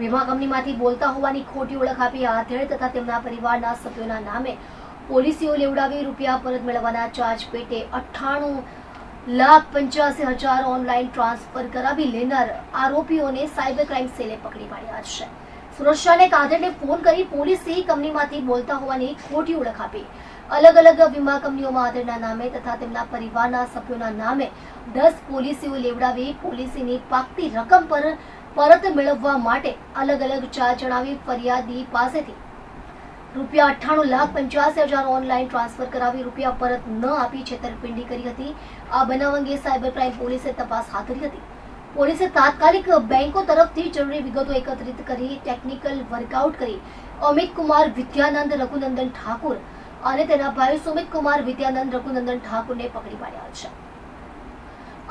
વીમા કંપનીમાંથી બોલતા હોવાની ખોટી ઓળખ આપી આધેડ તથા તેમના પરિવારના સભ્યોના નામે પોલિસીઓ લેવડાવી રૂપિયા પરત મેળવવાના ચાર્જ પેટે અઠ્ઠાણું લાખ પંચ્યાસી હજાર ઓનલાઈન ટ્રાન્સફર કરાવી લેનાર આરોપીઓને સાયબર ક્રાઇમ સેલે પકડી પાડ્યા છે. સુરક્ષાને કાંધેડને ફોન કરી પોલીસે કંપનીમાંથી બોલતા હોવાની ખોટી ઓળખ આપી. અલગ અલગ વીમા કંપનીઓમાં આધેડના નામે તથા તેમના પરિવારના સભ્યોના નામે દસ પોલિસીઓ લેવડાવી પોલિસીની પાકતી રકમ પર પરત મેળવવા માટે અલગ અલગ ચાર્જ જણાવી ફરિયાદી પાસેથી રૂપિયા અઠ્ઠાણું લાખ પંચ્યાસી હજાર ઓનલાઈન ટ્રાન્સફર કરાવી રૂપિયા પરત ન આપી છેતરપિંડી કરી હતી. આ બનાવ અંગે સાયબર ક્રાઇમ પોલીસે તપાસ હાથ ધરી હતી. પોલીસે તાત્કાલિક બેંકો તરફથી જરૂરી વિગતો એકત્રિત કરી ટેકનિકલ વર્કઆઉટ કરી અમિત કુમાર, વિદ્યાનંદ રઘુનંદન ઠાકુર અને તેના ભાઈ સુમિત કુમાર, વિદ્યાનંદ રઘુનંદન ઠાકુરને પકડી પાડ્યા છે.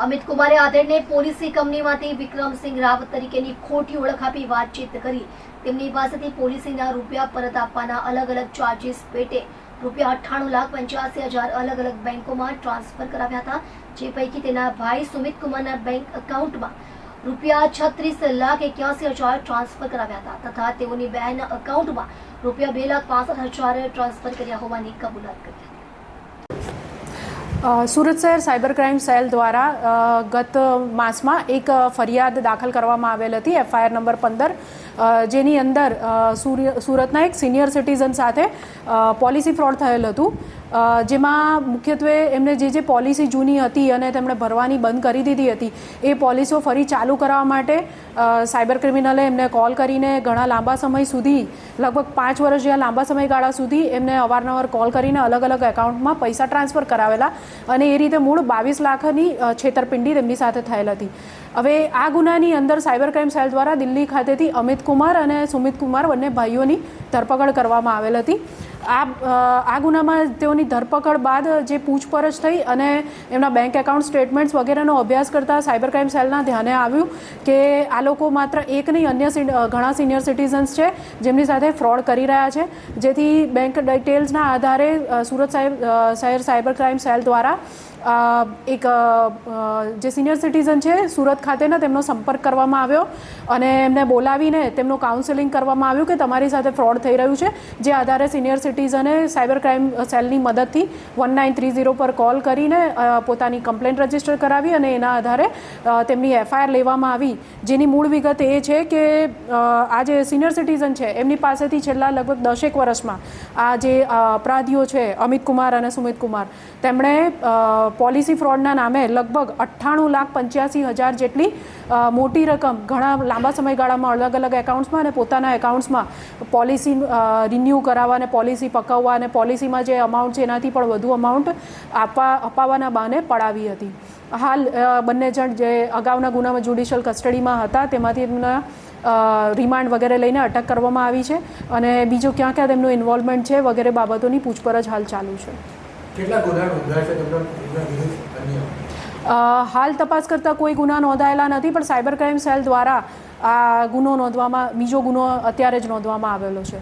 અમિત કુમારે આધેડને પોલીસી કંપનીમાંથી વિક્રમસિંહ રાવત તરીકેની ખોટી ઓળખ આપી વાતચીત કરી. તેમની પાસેથી પોલીસીના રૂપિયા પરત આપવાના અલગ અલગ ચાર્જીસ પેટે. રૂપિયા અઠ્ઠાણું લાખ પંચ્યાસી હજાર અલગ અલગ બેંકોમાં ટ્રાન્સફર કરાવ્યા હતા, જે પૈકી તેના ભાઈ સુમિત કુમારના બેંક એકાઉન્ટમાં રૂપિયા છત્રીસ લાખ એક્યાસી હજાર ટ્રાન્સફર કરાવ્યા હતા તથા તેઓની બેન એકાઉન્ટમાં રૂપિયા બે લાખ પાસઠ હજાર ટ્રાન્સફર કર્યા હોવાની કબૂલાત કરી. હતી સુરત શહેર સાયબર ક્રાઇમ સેલ દ્વારા ગત માસમાં એક ફરિયાદ દાખલ કરવામાં આવેલ હતી, એફઆઈઆર નંબર પંદર જેની અંદર સુરતના એક સિનિયર સિટીઝન સાથે પોલિસી ફ્રોડ થયેલ હતું. જેમાં મુખ્યત્વે એમને જે જે પોલિસી જૂની હતી અને તેમણે ભરવાની બંધ કરી દીધી હતી, એ પોલિસીઓ ફરી ચાલુ કરાવવા માટે સાયબર ક્રિમિનલે એમને કોલ કરીને ઘણા લાંબા સમય સુધી, લગભગ પાંચ વર્ષ જેવા લાંબા સમયગાળા સુધી એમને અવારનવાર કોલ કરીને અલગ અલગ એકાઉન્ટમાં પૈસા ટ્રાન્સફર કરાવેલા અને એ રીતે મૂળ બાવીસ લાખની છેતરપિંડી તેમની સાથે થયેલ હતી. હવે આ ગુનાની અંદર સાયબર ક્રાઇમ સેલ દ્વારા દિલ્હી ખાતેથી અમિત કુમાર અને સુમિત કુમાર બંને ભાઈઓની ધરપકડ કરવામાં આવેલ હતી. આ આ ગુનામાં તેઓની ધરપકડ બાદ જે પૂછપરછ થઈ અને એમના બેંક એકાઉન્ટ સ્ટેટમેન્ટ્સ વગેરેનો અભ્યાસ કરતા સાયબર ક્રાઇમ સેલના ધ્યાને આવ્યું કે આ લોકો માત્ર એક નહીં, અન્ય ઘણા સિનિયર સિટીઝન્સ છે, જેમની સાથે ફ્રોડ કરી રહ્યા છે. જેથી બેંક ડિટેલ્સના આધારે સુરત સાહેબ શહેર સાયબર ક્રાઇમ સેલ દ્વારા એક જે સિનિયર સિટીઝન છે, સુરત ખાતેના તેમનો સંપર્ક કરવામાં આવ્યો અને એમને બોલાવીને તેમનું કાઉન્સેલિંગ કરવામાં આવ્યું કે તમારી સાથે ફ્રોડ થઈ રહ્યું છે, જે આધારે સિનિયર સિટીઝને સાયબર ક્રાઇમ સેલની મદદથી વન નાઇન થ્રી ઝીરો પર કોલ કરીને પોતાની કમ્પ્લેન્ટ રજિસ્ટર કરાવી અને એના આધારે તેમની એફઆઈઆર લેવામાં આવી. જેની મૂળ વિગત એ છે કે આ જે સિનિયર સિટીઝન છે, એમની પાસેથી છેલ્લા લગભગ દસેક વર્ષમાં આ જે અપરાધીઓ છે, અમિત કુમાર અને સુમિત કુમાર, તેમણે પોલિસી ફ્રોડના નામે લગભગ અઠ્ઠાણું લાખ પંચ્યાસી હજાર જેટલી મોટી રકમ ઘણા લાંબા સમયગાળામાં અલગ અલગ એકાઉન્ટ્સમાં અને પોતાના એકાઉન્ટ્સમાં પોલિસી રિન્યૂ કરાવવા અને પોલિસી પકવવા અને પોલિસીમાં જે અમાઉન્ટ છે એનાથી પણ વધુ અમાઉન્ટ આપવા અપાવવાના બહાને પડાવી હતી. હાલ બંને જણ જે અગાઉના ગુનામાં જ્યુડિશિયલ કસ્ટડીમાં હતા તેમાંથી એમના રિમાન્ડ વગેરે લઈને અટક કરવામાં આવી છે અને બીજું ક્યાં ક્યાં તેમનું ઇન્વોલ્વમેન્ટ છે વગેરે બાબતોની પૂછપરછ હાલ ચાલુ છે. કેટલા ગુના નોંધાયા છે? હાલ તપાસ કરતાં કોઈ ગુના નોંધાયેલા નથી, પણ સાયબર ક્રાઇમ સેલ દ્વારા આ ગુનો નોંધવામાં, બીજો ગુનો અત્યારે જ નોંધવામાં આવેલો છે.